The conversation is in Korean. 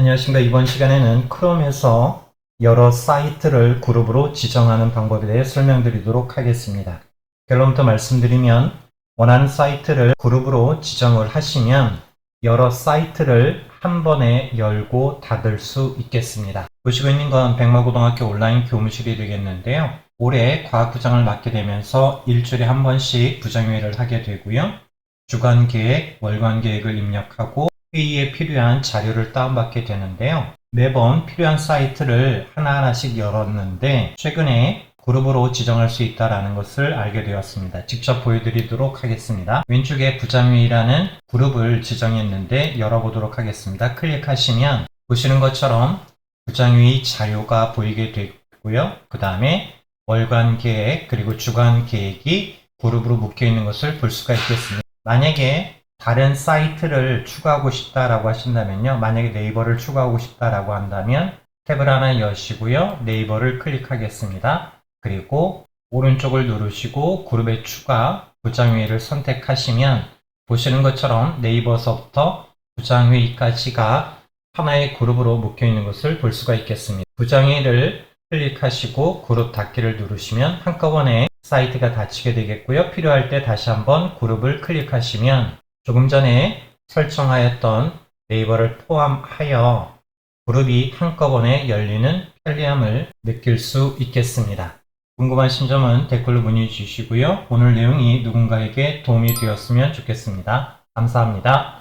안녕하십니까. 이번 시간에는 크롬에서 여러 사이트를 그룹으로 지정하는 방법에 대해 설명드리도록 하겠습니다. 결론부터 말씀드리면 원하는 사이트를 그룹으로 지정을 하시면 여러 사이트를 한 번에 열고 닫을 수 있겠습니다. 보시고 있는 건 백마고등학교 온라인 교무실이 되겠는데요. 올해 과학부장을 맡게 되면서 일주일에 한 번씩 부장회의를 하게 되고요. 주간 계획, 월간 계획을 입력하고 회의에 필요한 자료를 다운받게 되는데요. 매번 필요한 사이트를 하나하나씩 열었는데 최근에 그룹으로 지정할 수 있다는 것을 알게 되었습니다. 직접 보여드리도록 하겠습니다. 왼쪽에 부장회의라는 그룹을 지정했는데 열어보도록 하겠습니다. 클릭하시면 보시는 것처럼 부장회의 자료가 보이게 되고요. 그 다음에 월간 계획 그리고 주간 계획이 그룹으로 묶여 있는 것을 볼 수가 있겠습니다. 만약에 다른 사이트를 추가하고 싶다라고 하신다면요. 만약에 네이버를 추가하고 싶다라고 한다면 탭을 하나 여시고요. 네이버를 클릭하겠습니다. 그리고 오른쪽을 누르시고 그룹의 추가 부장회의를 선택하시면 보시는 것처럼 네이버서부터 부장회의까지가 하나의 그룹으로 묶여 있는 것을 볼 수가 있겠습니다. 부장회의를 클릭하시고 그룹 닫기를 누르시면 한꺼번에 사이트가 닫히게 되겠고요. 필요할 때 다시 한번 그룹을 클릭하시면 조금 전에 설정하였던 네이버를 포함하여 그룹이 한꺼번에 열리는 편리함을 느낄 수 있겠습니다. 궁금하신 점은 댓글로 문의 주시고요. 오늘 내용이 누군가에게 도움이 되었으면 좋겠습니다. 감사합니다.